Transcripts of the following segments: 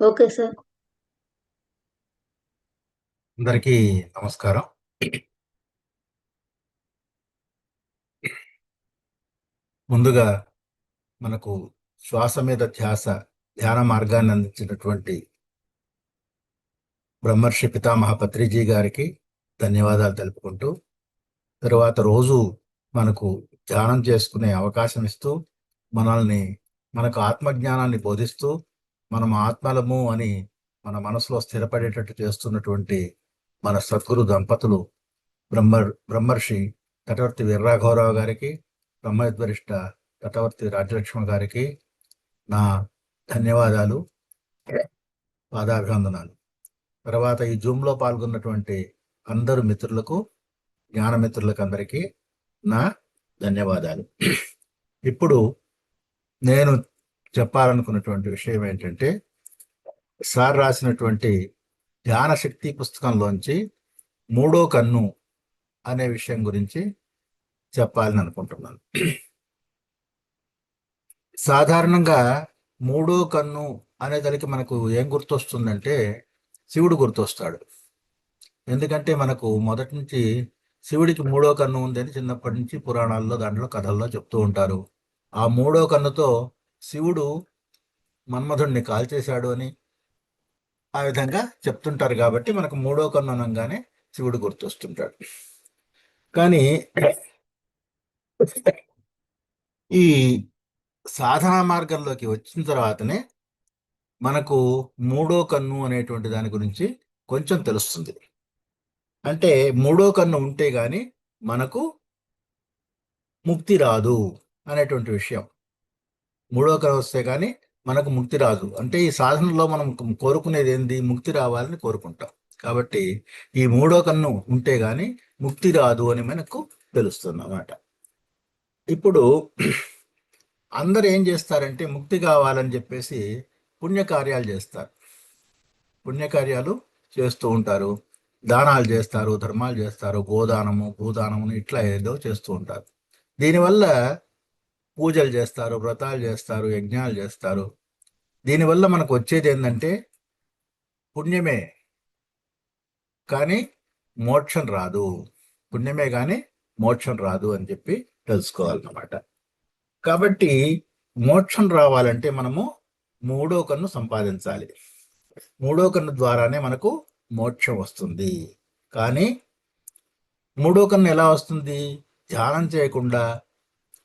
Okay sir. అందరికీ నమస్కారం. ముందుగా మనకు శ్వాస మీద ధ్యాస ధ్యాన మార్గాన్ని అందించినటువంటి బ్రహ్మర్షి పితామహ పత్రిజీ గారికి ధన్యవాదాలు తెలుపుకుంటూ తరువాత రోజు మనకు ధ్యానం చేసుకునే అవకాశం ఇస్తూ మనల్ని మనకు ఆత్మజ్ఞానాన్ని బోధిస్తూ మనం ఆత్మలము అని మన మనసులో స్థిరపడేటట్టు చేస్తున్నటువంటి మన సద్గురు దంపతులు బ్రహ్మర్ బ్రహ్మర్షి తటవర్తి వీర్రాఘవరావు గారికి బ్రహ్మద్వరిష్ట తటవర్తి రాజలక్ష్మ గారికి నా ధన్యవాదాలు పాదాభివందనాలు. తర్వాత ఈ జూమ్లో పాల్గొన్నటువంటి అందరు మిత్రులకు జ్ఞానమిత్రులకు అందరికీ నా ధన్యవాదాలు. ఇప్పుడు నేను చెప్పాలనుకున్నటువంటి విషయం ఏంటంటే సార్ రాసినటువంటి ధ్యాన శక్తి పుస్తకంలోంచి మూడో కన్ను అనే విషయం గురించి చెప్పాలని అనుకుంటున్నాను. సాధారణంగా మూడో కన్ను అనేదానికి మనకు ఏం గుర్తొస్తుందంటే శివుడు గుర్తొస్తాడు. ఎందుకంటే మనకు మొదటి నుంచి శివుడికి మూడో కన్ను ఉందని చిన్నప్పటి నుంచి పురాణాల్లో దాంట్లో కథల్లో చెప్తూ ఉంటారు. ఆ మూడో కన్నుతో శివుడు మన్మధుణ్ణి కాల్చేశాడు అని ఆ విధంగా చెప్తుంటారు కాబట్టి మనకు మూడో కన్ను అనగానే శివుడు గుర్తొస్తుంటాడు. కానీ ఈ సాధనా మార్గంలోకి వచ్చిన తర్వాతనే మనకు మూడో కన్ను అనేటువంటి దాని గురించి కొంచెం తెలుస్తుంది. అంటే మూడో కన్ను ఉంటే గాని మనకు ముక్తి రాదు అనేటువంటి విషయం. మూడో కళ వస్తే కానీ మనకు ముక్తి రాదు. అంటే ఈ సాధనలో మనం కోరుకునేది ఏంది? ముక్తి రావాలని కోరుకుంటాం. కాబట్టి ఈ మూడో కన్ను ఉంటే కానీ ముక్తి రాదు అని మనకు తెలుస్తుంది అన్నమాట ఇప్పుడు అందరు ఏం చేస్తారంటే ముక్తి కావాలని చెప్పేసి పుణ్యకార్యాలు చేస్తారు. పుణ్యకార్యాలు చేస్తూ ఉంటారు. దానాలు చేస్తారు ధర్మాలు చేస్తారు. గోదానము భూదానము ఇట్లా ఏదో చేస్తూ ఉంటారు. దీనివల్ల పూజలు చేస్తారు వ్రతాలు చేస్తారు యజ్ఞాలు చేస్తారు. దీనివల్ల మనకు వచ్చేది ఏంటంటే పుణ్యమే. కానీ మోక్షం రాదు. పుణ్యమే కానీ మోక్షం రాదు అని చెప్పి తెలుసుకోవాలన్నమాట. కాబట్టి మోక్షం రావాలంటే మనము మూడో కన్ను సంపాదించాలి. మూడో కన్ను ద్వారానే మనకు మోక్షం వస్తుంది. కానీ మూడో కన్ను ఎలా వస్తుంది? ధ్యానం చేయకుండా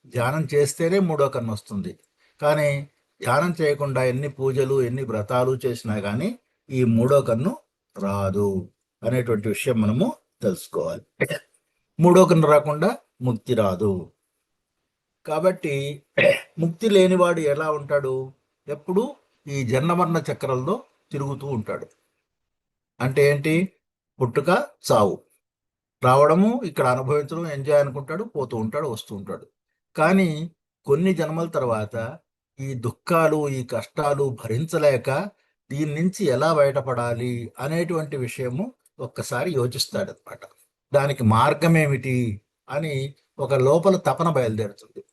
ధ్యానం చేస్తేనే మూడో కన్ను వస్తుంది. కానీ ధ్యానం చేయకుండా ఎన్ని పూజలు ఎన్ని వ్రతాలు చేసినా కానీ ఈ మూడో కన్ను రాదు అనేటువంటి విషయం మనము తెలుసుకోవాలి. మూడో కన్ను రాకుండా ముక్తి రాదు. కాబట్టి ముక్తి లేనివాడు ఎలా ఉంటాడు? ఎప్పుడు ఈ జన్మమరణ చక్రంలో తిరుగుతూ ఉంటాడు. అంటే ఏంటి? పుట్టుక చావు. రావడము ఇక్కడ అనుభవించడం ఎంజాయ్ అనుకుంటాడు పోతూ ఉంటాడు వస్తూ ఉంటాడు. కానీ కొన్ని జన్మల తర్వాత ఈ దుఃఖాలు ఈ కష్టాలు భరించలేక దీని నుంచి ఎలా బయటపడాలి అనేటువంటి విషయము ఒక్కసారి యోచిస్తాడు అనమాట దానికి మార్గం ఏమిటి అని ఒక లోపల తపన బయలుదేరుతుంది.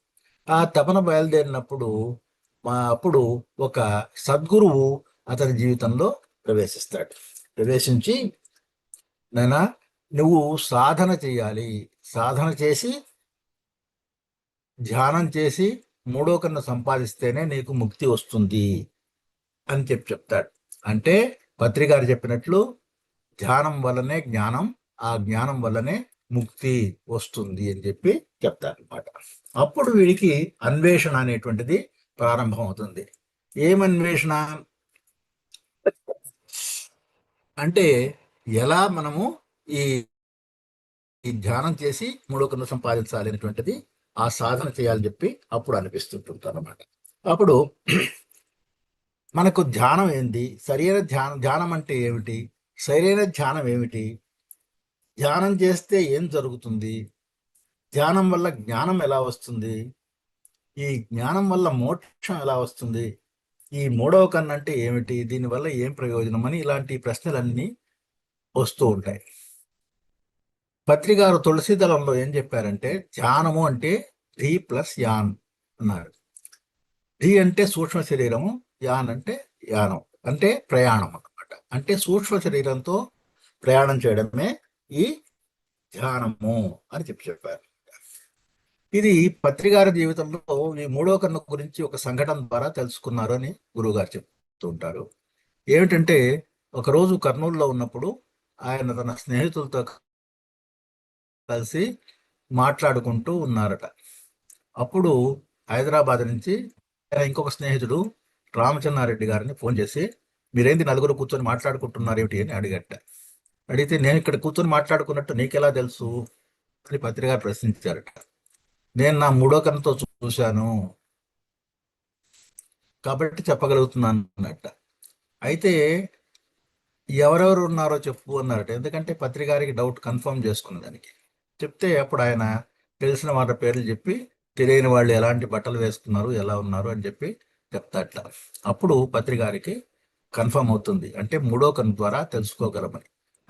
ఆ తపన బయలుదేరినప్పుడు మా అప్పుడు ఒక సద్గురువు అతని జీవితంలో ప్రవేశిస్తాడు. ప్రవేశించి నైనా నువ్వు సాధన చేయాలి. సాధన చేసి ధ్యానం చేసి మూడో కన్ను సంపాదిస్తేనే నీకు ముక్తి వస్తుంది అని చెప్పి చెప్తాడు. అంటే పత్రికారు చెప్పినట్లు ధ్యానం వల్లనే జ్ఞానం ఆ జ్ఞానం వల్లనే ముక్తి వస్తుంది అని చెప్పి చెప్తారు అనమాట అప్పుడు వీడికి అన్వేషణ అనేటువంటిది ప్రారంభం అవుతుంది ఏమన్వేషణ? అంటే ఎలా మనము ఈ ఈ ధ్యానం చేసి మూడో కన్ను సంపాదించాలి అనేటువంటిది ఆ సాధన చేయాలని చెప్పి అప్పుడు అనిపిస్తుంటుంది అనమాట అప్పుడు మనకు ధ్యానం ఏంది? సరైన ధ్యానం ధ్యానం అంటే ఏమిటి? సరైన ధ్యానం ఏమిటి? ధ్యానం చేస్తే ఏం జరుగుతుంది? ధ్యానం వల్ల జ్ఞానం ఎలా వస్తుంది? ఈ జ్ఞానం వల్ల మోక్షం ఎలా వస్తుంది? ఈ మూడవ కన్ను అంటే ఏమిటి? దీనివల్ల ఏం ప్రయోజనం అని ఇలాంటి ప్రశ్నలన్నీ వస్తూ ఉంటాయి. పత్రికారు తులసీదళంలో ఏం చెప్పారంటే ధ్యానము అంటే ధీ ప్లస్ యాన్ అన్నారు. ధీ అంటే సూక్ష్మ శరీరము యాన్ అంటే యానం అంటే ప్రయాణం అన్నమాట. అంటే సూక్ష్మ శరీరంతో ప్రయాణం చేయడమే ఈ ధ్యానము అని చెప్పి చెప్పారు. ఇది పత్రికార జీవితంలో ఈ మూడో కన్ను గురించి ఒక సంఘటన ద్వారా తెలుసుకున్నారు అని గురువుగారు చెప్తూ ఉంటారు. ఏమిటంటే ఒకరోజు కర్నూలులో ఉన్నప్పుడు ఆయన తన స్నేహితులతో కలిసి మాట్లాడుకుంటూ ఉన్నారట. అప్పుడు హైదరాబాద్ నుంచి ఇంకొక స్నేహితుడు రామచంద్రారెడ్డి గారిని ఫోన్ చేసి మీరేంటి నలుగురు కూర్చొని మాట్లాడుకుంటున్నారు ఏమిటి? అని అడిగట. అడిగితే నేను ఇక్కడ కూర్చొని మాట్లాడుకున్నట్టు నీకెలా తెలుసు? అని పత్రిక ప్రశ్నించారట. నేను నా మూడో కన్నుతో చూశాను. కాబట్టి చెప్పగలుగుతున్నాను అన్నట్ట. అయితే ఎవరెవరు ఉన్నారో చెప్పు అన్నారట. ఎందుకంటే పత్రికారికి డౌట్ కన్ఫర్మ్ చేసుకున్న దానికి. చెప్తే అప్పుడు ఆయన తెలిసిన వాళ్ళ పేర్లు చెప్పి తెలియని వాళ్ళు ఎలాంటి బట్టలు వేసుకున్నారు ఎలా ఉన్నారు అని చెప్పి చెప్తాట అప్పుడు పత్రికారికి కన్ఫర్మ్ అవుతుంది. అంటే మూడో కన్ను ద్వారా తెలుసుకోగలమని.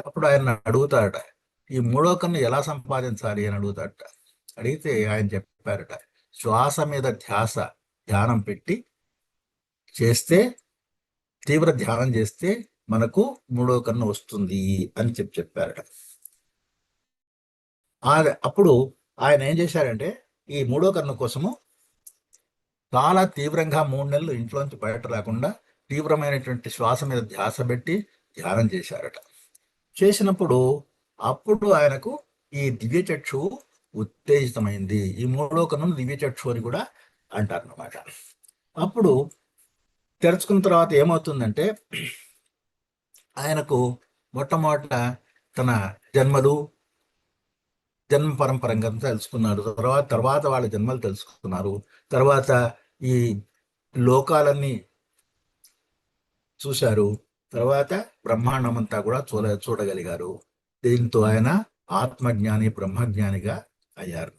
అప్పుడు ఆయన అడుగుతాడట ఈ మూడో కన్ను ఎలా సంపాదించాలి? అని అడుగుతాడట అడిగితే ఆయన చెప్పారట శ్వాస మీద ధ్యాస ధ్యానం పెట్టి చేస్తే తీవ్ర ధ్యానం చేస్తే మనకు మూడో కన్ను వస్తుంది అని చెప్పి చెప్పారట. అప్పుడు ఆయన ఏం చేశారంటే ఈ మూడో కన్ను కోసము చాలా తీవ్రంగా మూడు నెలలు ఇంట్లోంచి బయట రాకుండా తీవ్రమైనటువంటి శ్వాస మీద ధ్యాస పెట్టి ధ్యానం చేశారట. చేసినప్పుడు అప్పుడు ఆయనకు ఈ దివ్య చక్షు ఉత్తేజితమైంది. ఈ మూడో కన్ను దివ్య చక్షు అని కూడా అంటారన్నమాట. అప్పుడు తెరుచుకున్న తర్వాత ఏమవుతుందంటే ఆయనకు మొట్టమొదట తన జన్మలు జన్మ పరంపరంగా తెలుసుకున్నారు. తర్వాత తర్వాత వాళ్ళ జన్మలు తెలుసుకున్నారు. తర్వాత ఈ లోకాలన్నీ చూశారు. తర్వాత బ్రహ్మాండం అంతా కూడా చూడ చూడగలిగారు. దీంతో ఆయన ఆత్మజ్ఞాని బ్రహ్మజ్ఞానిగా అయ్యారు.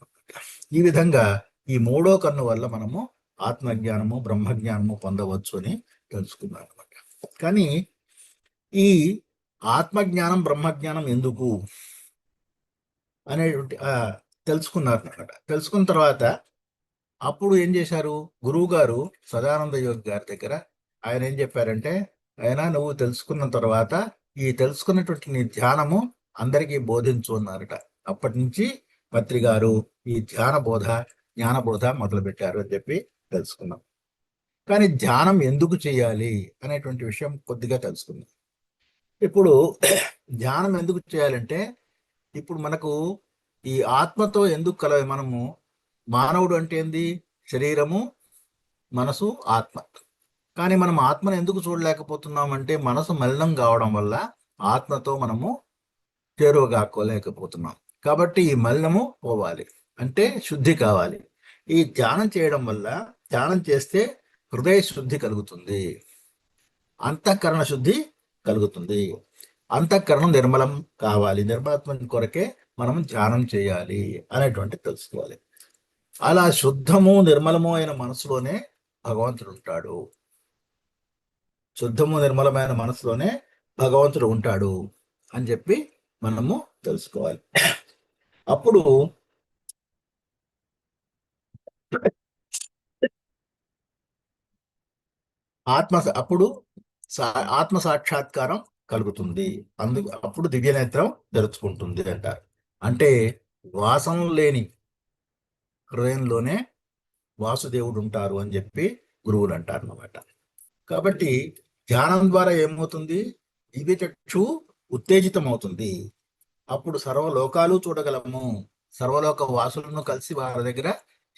ఈ విధంగా ఈ మూడో కన్ను వల్ల మనము ఆత్మజ్ఞానము బ్రహ్మజ్ఞానము పొందవచ్చు అని తెలుసుకున్నాం అనమాట కానీ ఈ ఆత్మజ్ఞానం బ్రహ్మజ్ఞానం ఎందుకు? అనేటువంటి తెలుసుకున్నారు అనమాట తెలుసుకున్న తర్వాత అప్పుడు ఏం చేశారు? గురువు గారు సదానంద యోగి గారి దగ్గర ఆయన ఏం చెప్పారంటే ఆయన నువ్వు తెలుసుకున్న తర్వాత ఈ తెలుసుకున్నటువంటి నీ ధ్యానము అందరికీ బోధించు అన్నారట. అప్పటి నుంచి పత్రి గారు ఈ ధ్యాన బోధ జ్ఞాన బోధ అని చెప్పి తెలుసుకున్నాం. కానీ ధ్యానం ఎందుకు చేయాలి అనేటువంటి విషయం కొద్దిగా తెలుసుకుందాం ఇప్పుడు ధ్యానం ఎందుకు చేయాలంటే ఇప్పుడు మనకు ఈ ఆత్మతో ఎందుకు కలవే మనము మానవుడు అంటే ఏంది? శరీరము మనసు ఆత్మ. కానీ మనం ఆత్మను ఎందుకు చూడలేకపోతున్నామంటే మనసు మలినం కావడం వల్ల ఆత్మతో మనము చేరువగాక్కోలేకపోతున్నాం. కాబట్టి ఈ మలినము పోవాలి. అంటే శుద్ధి కావాలి. ఈ ధ్యానం చేయడం వల్ల ధ్యానం చేస్తే హృదయ శుద్ధి కలుగుతుంది. అంతఃకరణ శుద్ధి కలుగుతుంది. అంతఃకరణం నిర్మలం కావాలి. నిర్మలత్వం కొరకే మనం ధ్యానం చేయాలి అనేటువంటి తెలుసుకోవాలి. అలా శుద్ధము నిర్మలము అయిన మనసులోనే భగవంతుడు ఉంటాడు. శుద్ధము నిర్మలమైన మనసులోనే భగవంతుడు ఉంటాడు అని చెప్పి మనము తెలుసుకోవాలి. అప్పుడు ఆత్మ అప్పుడు ఆత్మ సాక్షాత్కారం కలుగుతుంది. అందుకు అప్పుడు దివ్యనేత్రం తెరుచుకుంటుంది అంటారు అంటే వాసం లేని హృదయంలోనే వాసుదేవుడు ఉంటారు అని చెప్పి గురువులు అంటారు అన్నమాట కాబట్టి ధ్యానం ద్వారా ఏమవుతుంది? దివ్య చక్షు ఉత్తేజితం అవుతుంది అప్పుడు సర్వలోకాలు చూడగలము. సర్వలోక వాసులను కలిసి వారి దగ్గర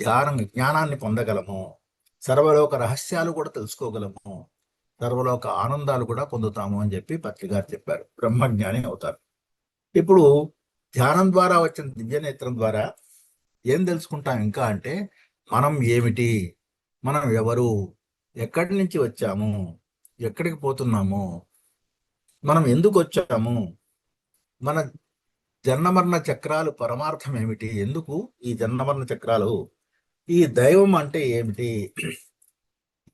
ధ్యానం జ్ఞానాన్ని పొందగలము. సర్వలోక రహస్యాలు కూడా తెలుసుకోగలము. సర్వలోక ఆనందాలు కూడా పొందుతాము అని చెప్పి పత్రికారు చెప్పారు. బ్రహ్మజ్ఞాని అవుతారు. ఇప్పుడు ధ్యానం ద్వారా వచ్చిన దివ్యనేత్రం ద్వారా ఏం తెలుసుకుంటాం ఇంకా అంటే మనం ఏమిటి? మనం ఎవరు? ఎక్కడి నుంచి వచ్చాము? ఎక్కడికి పోతున్నాము? మనం ఎందుకు వచ్చాము? మన జన్మమరణ చక్రాలు పరమార్థం ఏమిటి? ఎందుకు ఈ జన్మమరణ చక్రాలు? ఈ దైవం అంటే ఏమిటి?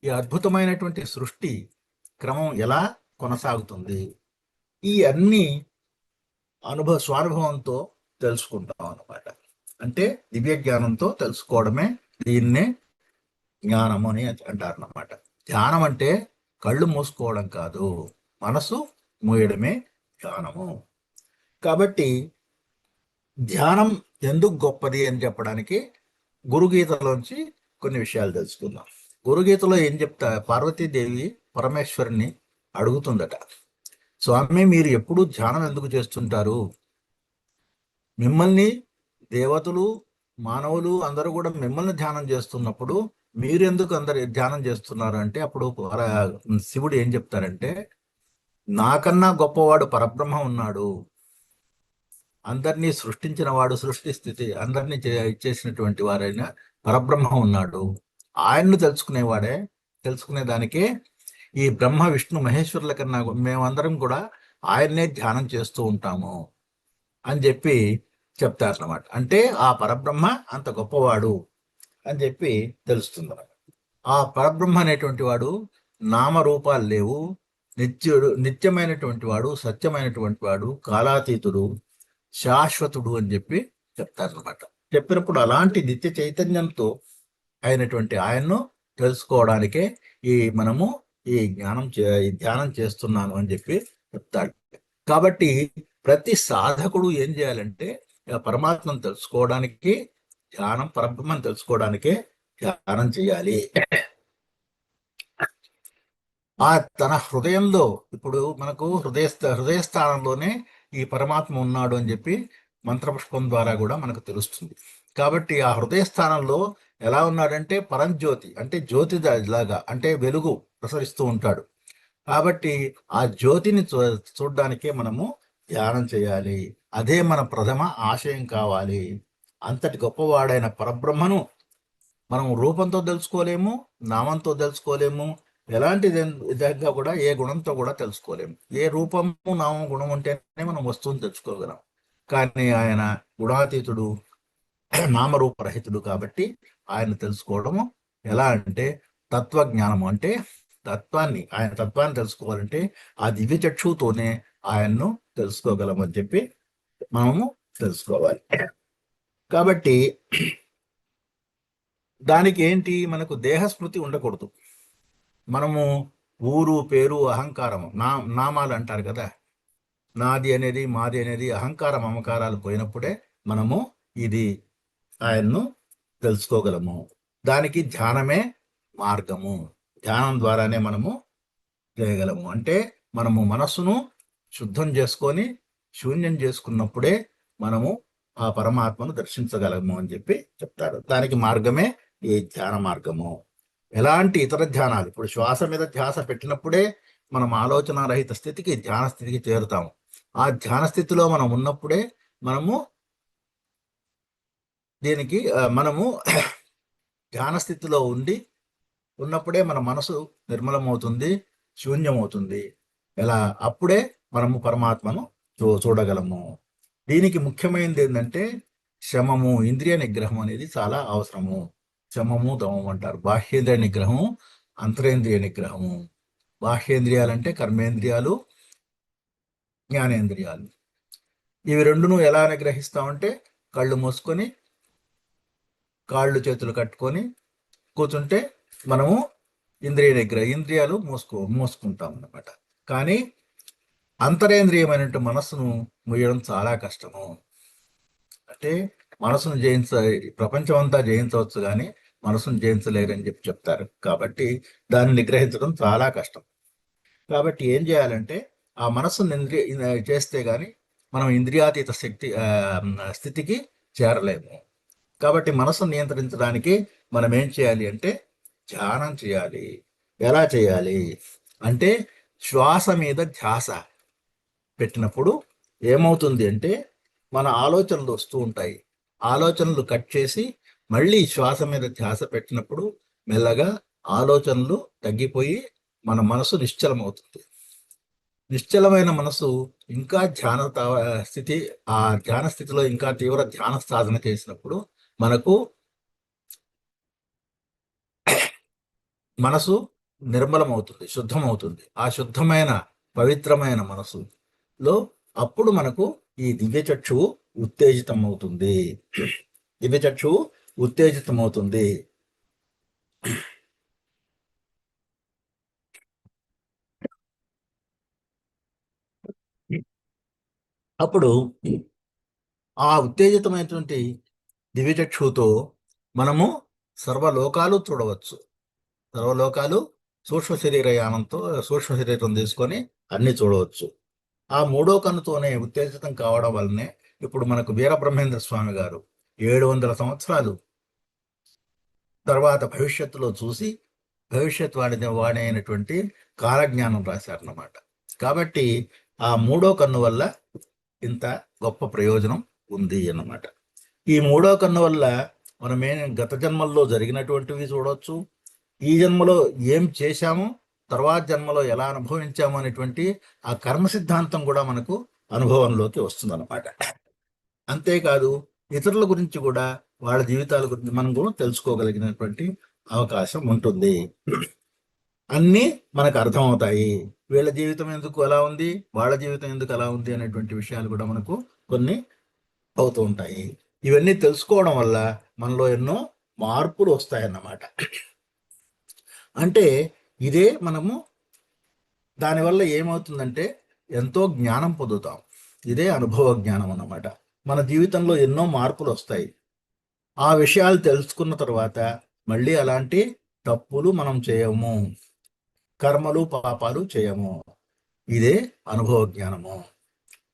ఈ అద్భుతమైనటువంటి సృష్టి క్రమం ఎలా కొనసాగుతుంది? ఈ అన్ని అనుభవ స్వానుభవంతో తెలుసుకుంటాం అనమాట అంటే దివ్య జ్ఞానంతో తెలుసుకోవడమే దీన్నే జ్ఞానము అని అంటారు అన్నమాట. ధ్యానం అంటే కళ్ళు మూసుకోవడం కాదు మనసు మూయడమే ధ్యానము కాబట్టి ధ్యానం ఎందుకు గొప్పది అని చెప్పడానికి గురుగీతలోంచి కొన్ని విషయాలు తెలుసుకుందాం. గురుగీతలో ఏం చెప్తా పార్వతీదేవి పరమేశ్వరుని అడుగుతుందట. స్వామి మీరు ఎప్పుడు ధ్యానం ఎందుకు చేస్తుంటారు? మిమ్మల్ని దేవతలు మానవులు అందరూ కూడా మిమ్మల్ని ధ్యానం చేస్తున్నప్పుడు మీరు ఎందుకు అందరు ధ్యానం చేస్తున్నారు? అంటే అప్పుడు శివుడు ఏం చెప్తారంటే నాకన్నా గొప్పవాడు పరబ్రహ్మ ఉన్నాడు. అందరినీ సృష్టించిన వాడు సృష్టి స్థితి అందరినీ చేసినటువంటి వారైన పరబ్రహ్మ ఉన్నాడు. ఆయన్ను తెలుసుకునేవాడే తెలుసుకునే దానికే ఈ బ్రహ్మ విష్ణు మహేశ్వరుల కన్నా మేమందరం కూడా ఆయన్నే ధ్యానం చేస్తూ ఉంటాము అని చెప్పి చెప్తారన్నమాట. అంటే ఆ పరబ్రహ్మ అంత గొప్పవాడు అని చెప్పి తెలుస్తుంది ఆ పరబ్రహ్మ అనేటువంటి వాడు నామరూపాలు లేవు. నిత్యుడు నిత్యమైనటువంటి వాడు సత్యమైనటువంటి వాడు కాలాతీతుడు శాశ్వతుడు అని చెప్పి చెప్తారనమాట చెప్పినప్పుడు అలాంటి నిత్య చైతన్యంతో అయినటువంటి ఆయన్ను తెలుసుకోవడానికే ఈ మనము ఈ జ్ఞానం ఈ ధ్యానం చేస్తున్నాను అని చెప్పి చెప్తాడు. కాబట్టి ప్రతి సాధకుడు ఏం చేయాలంటే పరమాత్మను తెలుసుకోవడానికి ధ్యానం పరబ్రహ్మను తెలుసుకోవడానికే ధ్యానం చేయాలి. ఆ తన హృదయంలో ఇప్పుడు మనకు హృదయ హృదయస్థానంలోనే ఈ పరమాత్మ ఉన్నాడు అని చెప్పి మంత్రపుష్పం ద్వారా కూడా మనకు తెలుస్తుంది. కాబట్టి ఆ హృదయ స్థానంలో ఎలా ఉన్నాడంటే పరంజ్యోతి అంటే జ్యోతి లాగా అంటే వెలుగు ప్రసరిస్తూ ఉంటాడు. కాబట్టి ఆ జ్యోతిని చూ చూడడానికే మనము ధ్యానం చేయాలి. అదే మన ప్రథమ ఆశయం కావాలి. అంతటి గొప్పవాడైన పరబ్రహ్మను మనం రూపంతో తెలుసుకోలేము నామంతో తెలుసుకోలేము ఎలాంటి విధంగా కూడా ఏ గుణంతో కూడా తెలుసుకోలేము. ఏ రూపము నామం గుణం ఉంటేనే మనం వస్తువుని తెలుసుకోగలం. కానీ ఆయన గుణాతీతుడు నామరూపరహితుడు కాబట్టి ఆయన తెలుసుకోవడము ఎలా అంటే తత్వజ్ఞానము అంటే తత్వాన్ని ఆయన తత్వాన్ని తెలుసుకోవాలంటే ఆ దివ్య చక్షుతోనే ఆయన్ను తెలుసుకోగలమని చెప్పి మనము తెలుసుకోవాలి. కాబట్టి దానికి ఏంటి మనకు దేహస్మృతి ఉండకూడదు. మనము ఊరు పేరు అహంకారము నా నామాలు అంటారు కదా. నాది అనేది మాది అనేది అహంకారం మమకారాలు పోయినప్పుడే మనము ఇది ఆయన్ను తెలుసుకోగలము. దానికి ధ్యానమే మార్గము. ధ్యానం ద్వారానే మనము చేయగలము. అంటే మనము మనస్సును శుద్ధం చేసుకొని శూన్యం చేసుకున్నప్పుడే మనము ఆ పరమాత్మను దర్శించగలము అని చెప్పి చెప్తారు. దానికి మార్గమే ఈ ధ్యాన మార్గము. ఎలాంటి ఇతర ధ్యానాలు? ఇప్పుడు శ్వాస మీద ధ్యాస పెట్టినప్పుడే మనం ఆలోచన రహిత స్థితికి ధ్యాన స్థితికి చేరుతాము. ఆ ధ్యాన స్థితిలో మనం ఉన్నప్పుడే మనము దీనికి మనము ధ్యాన స్థితిలో ఉండి ఉన్నప్పుడే మన మనసు నిర్మలమవుతుంది శూన్యమవుతుంది. ఎలా? అప్పుడే మనము పరమాత్మను చూ చూడగలము. దీనికి ముఖ్యమైనది ఏంటంటే శమము ఇంద్రియ నిగ్రహం అనేది చాలా అవసరము. శమము దమము అంటారు. బాహ్యేంద్రియ నిగ్రహము అంతరేంద్రియ నిగ్రహము. బాహ్యేంద్రియాలు అంటే కర్మేంద్రియాలు జ్ఞానేంద్రియాలు. ఇవి రెండును ఎలా నిగ్రహిస్తామంటే కళ్ళు మూసుకొని కాళ్ళు చేతులు కట్టుకొని కూర్చుంటే మనము ఇంద్రియ నిగ్రహ ఇంద్రియాలు మూసుకో మూసుకుంటాం అన్నమాట. కానీ అంతరేంద్రియమైన మనస్సును ముయ్యడం చాలా కష్టము. అంటే మనసును జయించ ప్రపంచం అంతా జయించవచ్చు కానీ మనసును జయించలేరని చెప్పి చెప్తారు. కాబట్టి దాన్ని నిగ్రహించడం చాలా కష్టం. కాబట్టి ఏం చేయాలంటే ఆ మనస్సును ఇంద్రియ చేస్తే కానీ మనం ఇంద్రియాతీత శక్తి స్థితికి చేరలేము. కాబట్టి మనసును నియంత్రించడానికి మనం ఏం చేయాలి అంటే ధ్యానం చేయాలి. ఎలా చేయాలి? అంటే శ్వాస మీద ధ్యాస పెట్టినప్పుడు ఏమవుతుంది అంటే మన ఆలోచనలు వస్తూ ఉంటాయి. ఆలోచనలు కట్ చేసి మళ్ళీ శ్వాస మీద ధ్యాస పెట్టినప్పుడు మెల్లగా ఆలోచనలు తగ్గిపోయి మన మనసు నిశ్చలమవుతుంది. నిశ్చలమైన మనసు ఇంకా ధ్యాన స్థితి ఆ ధ్యాన స్థితిలో ఇంకా తీవ్ర ధ్యాన సాధన చేసినప్పుడు మనకు మనసు నిర్మలమవుతుంది శుద్ధమవుతుంది. ఆ శుద్ధమైన పవిత్రమైన మనసులో అప్పుడు మనకు ఈ దివ్య చక్షువు ఉత్తేజితం అవుతుంది దివ్య చక్షువు ఉత్తేజితం అవుతుంది అప్పుడు ఆ ఉత్తేజితమైనటువంటి దివ్యచక్షుతో మనము సర్వలోకాలు చూడవచ్చు. సర్వలోకాలు సూక్ష్మ శరీర యానంతో సూక్ష్మ శరీరం తీసుకొని అన్ని చూడవచ్చు. ఆ మూడో కన్నుతోనే ఉత్తేజితం కావడం వల్లనే ఇప్పుడు మనకు వీరబ్రహ్మేంద్ర స్వామి గారు ఏడు వందల సంవత్సరాలు తర్వాత భవిష్యత్తులో చూసి భవిష్యత్ వాడి వాడి అయినటువంటి కాలజ్ఞానం రాశారన్నమాట. కాబట్టి ఆ మూడో కన్ను వల్ల ఇంత గొప్ప ప్రయోజనం ఉంది అన్నమాట. ఈ మూడో కన్ను వల్ల మనమే గత జన్మల్లో జరిగినటువంటివి చూడవచ్చు ఈ జన్మలో ఏం చేశాము? తర్వాత జన్మలో ఎలా అనుభవించాము అనేటువంటి ఆ కర్మ సిద్ధాంతం కూడా మనకు అనుభవంలోకి వస్తుందన్నమాట. అంతేకాదు ఇతరుల గురించి కూడా వాళ్ళ జీవితాల గురించి మనం కూడా తెలుసుకోగలిగినటువంటి అవకాశం ఉంటుంది. అన్నీ మనకు అర్థమవుతాయి. వీళ్ళ జీవితం ఎందుకు అలా ఉంది? వాళ్ళ జీవితం ఎందుకు అలా ఉంది అనేటువంటి విషయాలు కూడా మనకు కొన్ని అవుతూ ఉంటాయి. ఇవన్నీ తెలుసుకోవడం వల్ల మనలో ఎన్నో మార్పులు వస్తాయన్నమాట. అంటే ఇదే మనము దానివల్ల ఏమవుతుందంటే ఎంతో జ్ఞానం పొందుతాం. ఇదే అనుభవ జ్ఞానం అన్నమాట. మన జీవితంలో ఎన్నో మార్పులు వస్తాయి. ఆ విషయాలు తెలుసుకున్న తర్వాత మళ్ళీ అలాంటి తప్పులు మనం చేయము. కర్మలు పాపాలు చేయము. ఇదే అనుభవ జ్ఞానము.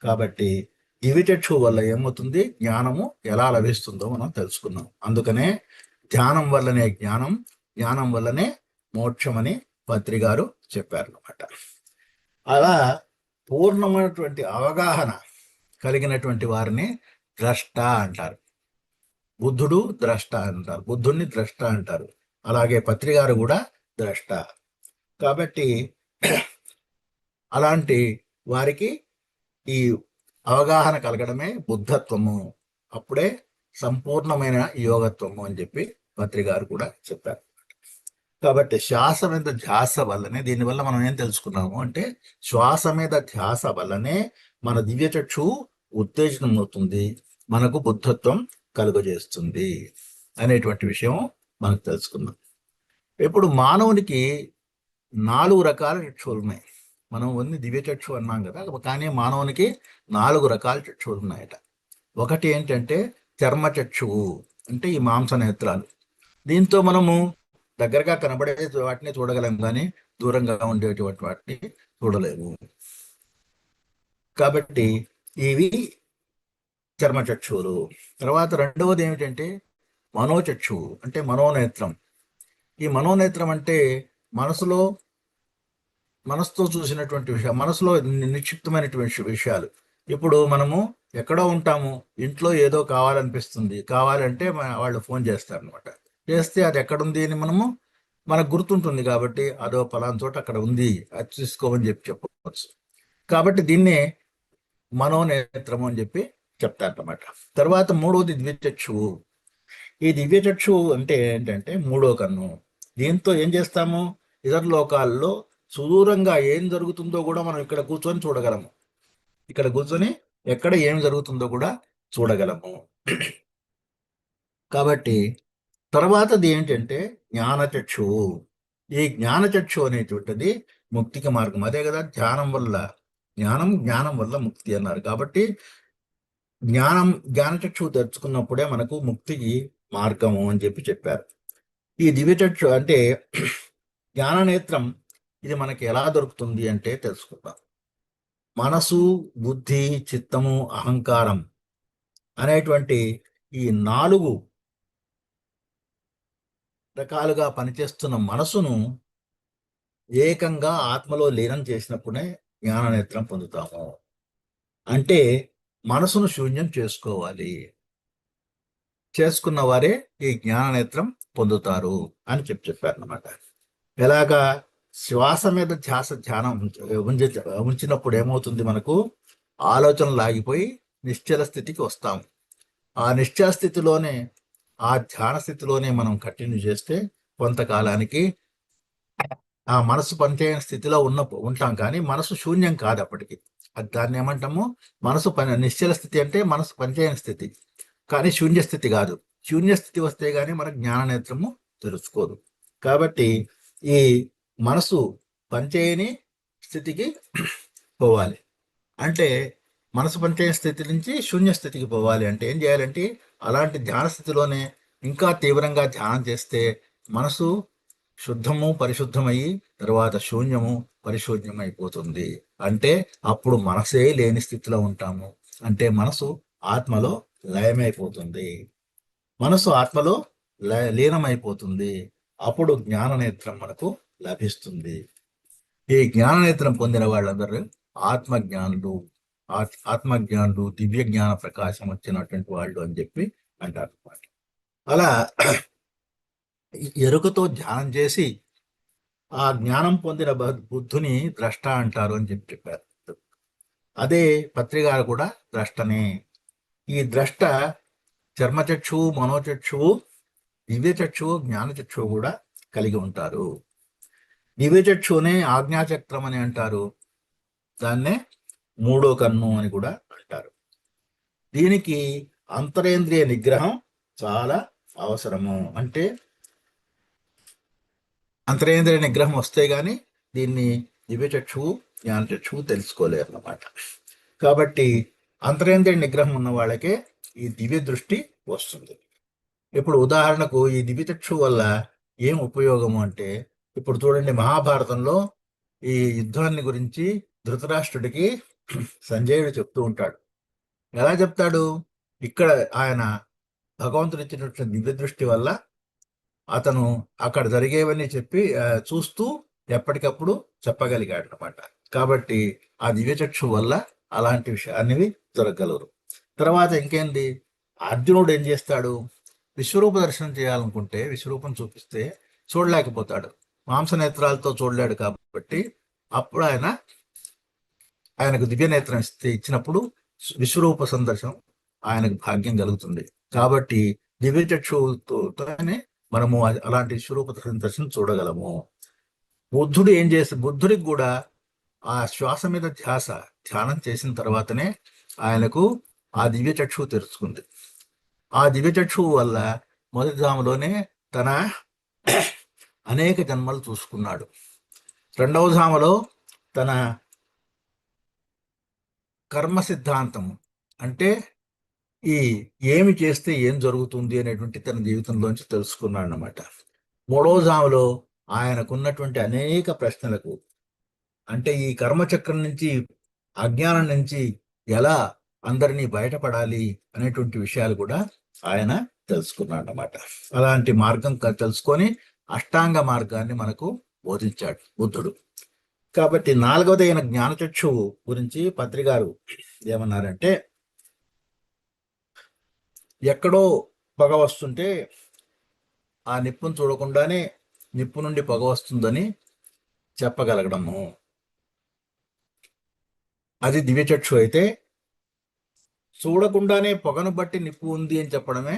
కాబట్టి దివిచక్షు వల్ల ఏమవుతుంది? జ్ఞానము ఎలా లభిస్తుందో మనం తెలుసుకున్నాం అందుకనే ధ్యానం వల్లనే జ్ఞానం జ్ఞానం వల్లనే మోక్షమని పత్రి గారు చెప్పారనమాట అలా పూర్ణమైనటువంటి అవగాహన కలిగినటువంటి వారిని ద్రష్ట అంటారు. బుద్ధుడు ద్రష్ట అంటారు. బుద్ధుడిని ద్రష్ట అంటారు. అలాగే పత్రికారు కూడా ద్రష్ట. కాబట్టి అలాంటి వారికి ఈ అవగాహన కలగడమే బుద్ధత్వము. అప్పుడే సంపూర్ణమైన యోగత్వము అని చెప్పి పత్రిగారు కూడా చెప్పారు. కాబట్టి శ్వాస మీద ధ్యాస వల్లనే దీనివల్ల మనం ఏం తెలుసుకున్నాము అంటే శ్వాస మీద ధ్యాస వల్లనే మన దివ్యచక్షు ఉత్తేజనం అవుతుంది మనకు బుద్ధత్వం కలుగజేస్తుంది అనేటువంటి విషయం మనకు తెలుసుకుందాం. ఇప్పుడు మానవునికి నాలుగు రకాల చక్షువులు ఉన్నాయి మనం ఉంది దివ్య చక్షు అన్నాం కదా కానీ మానవునికి నాలుగు రకాల చక్షువులు ఉన్నాయట. ఒకటి ఏంటంటే చర్మ చక్షువు అంటే ఈ మాంస నేత్రాలు. దీంతో మనము దగ్గరగా కనబడే వాటిని చూడగలం కానీ దూరంగా ఉండేటువంటి వాటిని చూడలేము. కాబట్టి ఇవి చర్మచక్షువులు తర్వాత రెండవది ఏమిటంటే మనోచక్షువు అంటే మనోనేత్రం. ఈ మనోనేత్రం అంటే మనసులో మనసుతో చూసినటువంటి విషయం మనసులో నిక్షిప్తమైనటువంటి విషయాలు. ఇప్పుడు మనము ఎక్కడో ఉంటాము ఇంట్లో ఏదో కావాలనిపిస్తుంది. కావాలంటే వాళ్ళు ఫోన్ చేస్తారు అనమాట చేస్తే అది ఎక్కడుంది అని మనము మనకు గుర్తుంటుంది కాబట్టి అదో పలానా చోట అక్కడ ఉంది అది చూసుకోమని చెప్పి చెప్పవచ్చు. కాబట్టి దీన్నే మనోనేత్రము అని చెప్పి చెప్తారన్నమాట. తర్వాత మూడవది దివ్యచక్షువు. ఈ దివ్యచక్షువు అంటే ఏంటంటే మూడో కన్ను. దీంతో ఏం చేస్తాము? ఇతర లోకాల్లో సుదూరంగా ఏం జరుగుతుందో కూడా మనం ఇక్కడ కూర్చొని చూడగలము. ఇక్కడ కూర్చొని ఎక్కడ ఏం జరుగుతుందో కూడా చూడగలము. కాబట్టి తర్వాతది ఏంటంటే జ్ఞానచక్షు. ఈ జ్ఞానచక్షు అనేటువంటిది ముక్తికి మార్గం. అదే కదా ధ్యానం వల్ల జ్ఞానం జ్ఞానం వల్ల ముక్తి అన్నారు. కాబట్టి జ్ఞానం జ్ఞానచక్షు తెరుచుకున్నప్పుడే మనకు ముక్తికి మార్గము అని చెప్పి చెప్పారు. ఈ దివ్యచక్షు అంటే జ్ఞాననేత్రం ఇది మనకి ఎలా దొరుకుతుంది అంటే తెలుసుకుందాం. మనసు బుద్ధి చిత్తము అహంకారం అనేటువంటి ఈ నాలుగు రకాలుగా పనిచేస్తున్న మనసును ఏకంగా ఆత్మలో లీనం చేసినప్పుడే జ్ఞాననేత్రం పొందుతాము. అంటే మనసును శూన్యం చేసుకోవాలి. చేసుకున్న వారే ఈ జ్ఞాననేత్రం పొందుతారు అని చెప్పి చెప్పారు అనమాట ఎలాగా? శ్వాస మీద ధ్యాస ధ్యానం ఉంచి ఉంచినప్పుడు ఏమవుతుంది మనకు? ఆలోచన లాగిపోయి నిశ్చల స్థితికి వస్తాం ఆ నిశ్చల స్థితిలోనే ఆ ధ్యాన స్థితిలోనే మనం కంటిన్యూ చేస్తే కొంతకాలానికి ఆ మనసు పనిచేయని స్థితిలో ఉన్న ఉంటాం కానీ మనసు శూన్యం కాదు అప్పటికి. అది దాన్ని ఏమంటాము? మనసు పని నిశ్చల స్థితి అంటే మనసు పనిచేయని స్థితి. కానీ శూన్య స్థితి కాదు. శూన్య స్థితి వస్తే కానీ మన జ్ఞాననేత్రము తెలుసుకోదు. కాబట్టి ఈ మనసు పనిచేయని స్థితికి పోవాలి. అంటే మనసు పనిచేయని స్థితి నుంచి శూన్య స్థితికి పోవాలి అంటే ఏం చేయాలంటే అలాంటి ధ్యాన స్థితిలోనే ఇంకా తీవ్రంగా ధ్యానం చేస్తే మనసు శుద్ధము పరిశుద్ధమయ్యి తర్వాత శూన్యము పరిశూన్యమైపోతుంది. అంటే అప్పుడు మనసే లేని స్థితిలో ఉంటాము. అంటే మనసు ఆత్మలో లయమైపోతుంది. మనసు ఆత్మలో లయ- లీనమైపోతుంది. అప్పుడు జ్ఞాన నేత్రం మనకు లభిస్తుంది. ఈ జ్ఞాన నేత్రం పొందిన వాళ్ళందరూ ఆత్మజ్ఞానులు ఆత్మజ్ఞానులు ఆత్- దివ్య జ్ఞాన ప్రకాశం వచ్చినటువంటి వాళ్ళు అని చెప్పి అంటారు అలా ఎరుకతో ధ్యానం చేసి ఆ జ్ఞానం పొందిన బుద్ధుని ద్రష్ట అంటారు అని చెప్పి చెప్పారు. అదే పత్రికారు కూడా ద్రష్టనే. ఈ ద్రష్ట చర్మచక్షువు మనోచక్షువు దివ్యచక్షువు జ్ఞానచక్షువు కూడా కలిగి ఉంటారు. నివేచక్షునే ఆజ్ఞాచక్రం అని అంటారు. దాన్నే మూడో కన్ను అని కూడా అంటారు. దీనికి అంతరేంద్రియ నిగ్రహం చాలా అవసరము. అంటే అంతరేంద్రియ నిగ్రహం వస్తే గాని దీన్ని దివ్యచక్షువు జ్ఞానచక్షువు తెలుసుకోలేరు అన్నమాట కాబట్టి అంతరేంద్రియ నిగ్రహం ఉన్న వాళ్ళకే ఈ దివ్య దృష్టి వస్తుంది. ఇప్పుడు ఉదాహరణకు ఈ దివ్యచక్షు వల్ల ఏం ఉపయోగము అంటే ఇప్పుడు చూడండి మహాభారతంలో ఈ యుద్ధాన్ని గురించి ధృతరాష్ట్రుడికి సంజయుడు చెప్తూ ఉంటాడు. ఎలా చెప్తాడు? ఇక్కడ ఆయన భగవంతుడు ఇచ్చినటువంటి దివ్య దృష్టి వల్ల అతను అక్కడ జరిగేవన్నీ చెప్పి చూస్తూ ఎప్పటికప్పుడు చెప్పగలిగాడు అనమాట కాబట్టి ఆ దివ్యచక్షు వల్ల అలాంటి విషయాన్ని జరగగలరు. తర్వాత ఇంకేంది? అర్జునుడు ఏం చేస్తాడు? విశ్వరూప దర్శనం చేయాలనుకుంటే విశ్వరూపం చూపిస్తే చూడలేకపోతాడు. మాంసనేత్రాలతో చూడలేడు కాబట్టి అప్పుడు ఆయన ఆయనకు దివ్య నేత్రం ఇస్తే ఇచ్చినప్పుడు విశ్వరూప సందర్శనం ఆయనకు భాగ్యం కలుగుతుంది కాబట్టి దివ్య చక్షుతోనే మనము అలాంటి విశ్వరూప సందర్శనం చూడగలము. బుద్ధుడు ఏం చేసి బుద్ధుడికి కూడా ఆ శ్వాస మీద ధ్యాస ధ్యానం చేసిన తర్వాతనే ఆయనకు ఆ దివ్య చక్షువు తెరుచుకుంది. ఆ దివ్య చక్షువు వల్ల మొదటి జాములోనే తన అనేక జన్మలు చూసుకున్నాడు. రెండవ ధామలో తన కర్మ సిద్ధాంతం అంటే ఈ ఏమి చేస్తే ఏం జరుగుతుంది అనేటువంటి తన జీవితంలోంచి తెలుసుకున్నాడు అనమాట మూడవ జాములో ఆయనకున్నటువంటి అనేక ప్రశ్నలకు అంటే ఈ కర్మచక్రం నుంచి అజ్ఞానం నుంచి ఎలా అందరినీ బయటపడాలి అనేటువంటి విషయాలు కూడా ఆయన తెలుసుకున్నాడు అన్నమాట అలాంటి మార్గం తెలుసుకొని అష్టాంగ మార్గాన్ని మనకు బోధించాడు బుద్ధుడు. కాబట్టి నాలుగవదైన జ్ఞానచక్షువు గురించి పత్రికారు ఏమన్నారంటే ఎక్కడో పొగ వస్తుంటే ఆ నిప్పును చూడకుండానే నిప్పు నుండి పొగ వస్తుందని చెప్పగలగడము. అది దివ్యచక్షు అయితే చూడకుండానే పొగను బట్టి నిప్పు ఉంది అని చెప్పడమే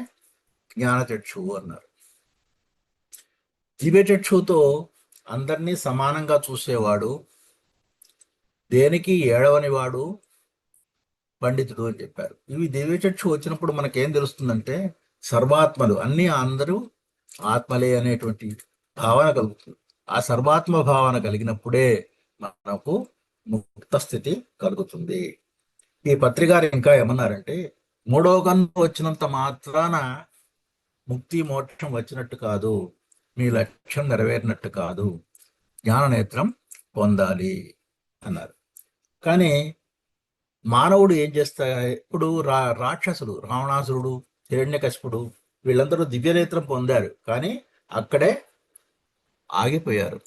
జ్ఞానచక్షువు అన్నారు. దివ్యచక్షువుతో అందరినీ సమానంగా చూసేవాడు. దేనికి ఏడవని వాడు పండితుడు అని చెప్పారు. ఇవి దివ్యచక్షు వచ్చినప్పుడు మనకేం తెలుస్తుందంటే సర్వాత్మలు అన్నీ అందరూ ఆత్మలే అనేటువంటి భావన కలుగుతుంది. ఆ సర్వాత్మ భావన కలిగినప్పుడే మనకు ముక్త స్థితి కలుగుతుంది. ఈ పత్రికారు ఇంకా ఏమన్నారంటే మూడవ కన్ను వచ్చినంత మాత్రాన ముక్తి మోక్షం వచ్చినట్టు కాదు. మీ లక్ష్యం నెరవేరినట్టు కాదు. జ్ఞాననేత్రం పొందాలి అన్నారు. కానీ మానవుడు ఏం చేస్తా ఇప్పుడు రా రాక్షసుడు రావణాసురుడు హిరణ్యకశిపుడు వీళ్ళందరూ దివ్యనేత్రం పొందారు. కానీ అక్కడే ఆగిపోయారు.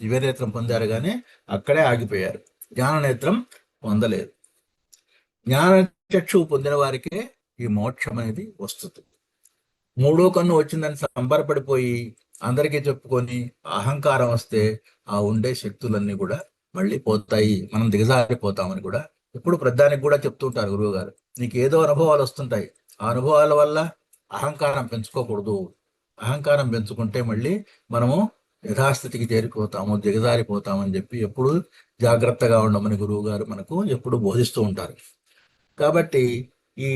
దివ్యనేత్రం పొందారు కానీ అక్కడే ఆగిపోయారు. జ్ఞాననేత్రం పొందలేదు. జ్ఞానచక్షువు పొందిన వారికే ఈ మోక్షం అనేది వస్తుంది. మూడో కన్ను వచ్చిందని సంబరపడిపోయి అందరికీ చెప్పుకొని అహంకారం వస్తే ఆ ఉండే శక్తులన్నీ కూడా మళ్ళీ పోతాయి. మనం దిగజారిపోతామని కూడా ఇప్పుడు ప్రధానికి కూడా చెప్తుంటారు గురువు గారు నీకు ఏదో అనుభవాలు వస్తుంటాయి. ఆ అనుభవాల వల్ల అహంకారం పెంచుకోకూడదు. అహంకారం పెంచుకుంటే మళ్ళీ మనము యథాస్థితికి చేరిపోతాము దిగజారిపోతామని చెప్పి ఎప్పుడు జాగ్రత్తగా ఉండమని గురువు గారు మనకు ఎప్పుడు బోధిస్తూ ఉంటారు. కాబట్టి ఈ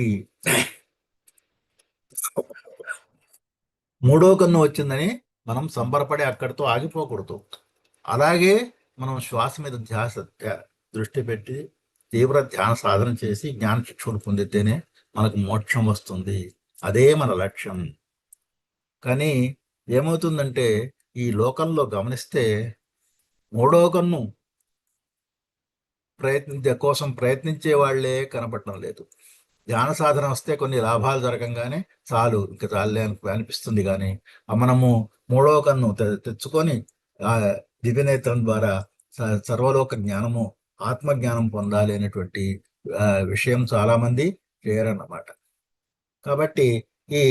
మూడో కన్ను వచ్చిందని మనం సంబరపడి అక్కడితో ఆగిపోకూడదు. అలాగే మనం శ్వాస మీద ధ్యాస దృష్టి పెట్టి తీవ్ర ధ్యాన సాధన చేసి జ్ఞాన శిక్షణ పొందితేనే మనకు మోక్షం వస్తుంది. అదే మన లక్ష్యం. కానీ ఏమవుతుందంటే ఈ లోకంలో గమనిస్తే మూడో కన్ను ప్రయత్ని కోసం ప్రయత్నించే వాళ్ళే కనపడటం లేదు. ధ్యాన సాధన వస్తే కొన్ని లాభాలు జరగంగానే చాలు ఇంకా చాలే అనిపిస్తుంది కానీ మనము మూడవ కన్ను తె- తెచ్చుకొని ఆ దివ్యనేత్రం ద్వారా సర్వలోక జ్ఞానము ఆత్మ జ్ఞానం పొందాలి అనేటువంటి విషయం చాలా మంది చేయరన్నమాట. కాబట్టి ఈ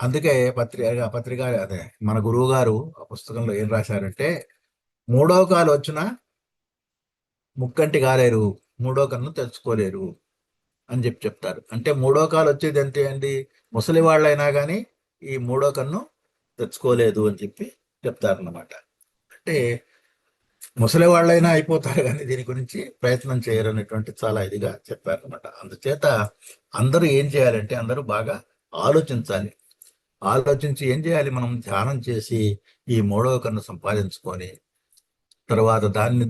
అందుకే పత్రిక పత్రిక అదే మన గురువు గారు ఆ పుస్తకంలో ఏం రాశారంటే మూడో కాలు వచ్చినా ముక్కంటి కాలేరు మూడో కన్ను తెచ్చుకోలేరు. అని చెప్పి చెప్తారు. అంటే మూడో కాలు వచ్చేది అంతే అండి? ముసలి వాళ్ళైనా కానీ ఈ మూడో కన్ను తెచ్చుకోలేదు అని చెప్పి చెప్తారన్నమాట. అంటే ముసలి వాళ్ళైనా అయిపోతారు కానీ దీని గురించి ప్రయత్నం చేయరు అనేటువంటి చాలా ఇదిగా చెప్పారనమాట అందుచేత అందరూ ఏం చేయాలంటే అందరూ బాగా ఆలోచించాలి. ఆలోచించి ఏం చేయాలి? మనం ధ్యానం చేసి ఈ మూడవ కన్ను సంపాదించుకొని తర్వాత దాన్ని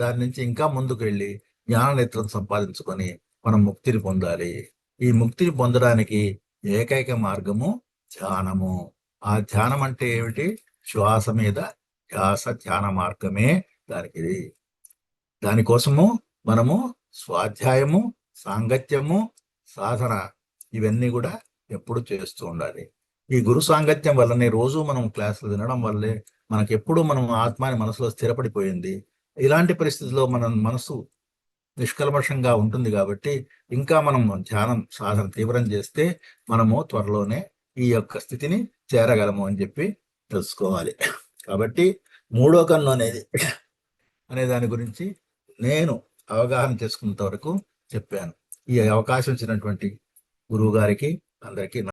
దాని నుంచి ఇంకా ముందుకు వెళ్ళి జ్ఞాన నేత్రం సంపాదించుకొని మనం ముక్తిని పొందాలి. ఈ ముక్తిని పొందడానికి ఏకైక మార్గము ధ్యానము. ఆ ధ్యానం అంటే ఏమిటి? శ్వాస మీద ధ్యాస ధ్యాన మార్గమే దానికి దానికోసము మనము స్వాధ్యాయము సాంగత్యము సాధన ఇవన్నీ కూడా ఎప్పుడు చేస్తూ ఉండాలి. ఈ గురు సాంగత్యం వల్లనే రోజు మనం క్లాసులు వినడం వల్లే మనకి ఎప్పుడు మనం ఆత్మాని మనసులో స్థిరపడిపోయింది. ఇలాంటి పరిస్థితుల్లో మన మనసు నిష్కల్మషంగా ఉంటుంది కాబట్టి ఇంకా మనం ధ్యానం సాధన తీవ్రం చేస్తే మనము త్వరలోనే ఈ యొక్క స్థితిని చేరగలము అని చెప్పి తెలుసుకోవాలి. కాబట్టి మూడో కన్ను అనేది అనే దాని గురించి నేను అవగాహన చేసుకున్నంత వరకు చెప్పాను. ఈ అవకాశం ఇచ్చినటువంటి గురువు గారికి అందరికీ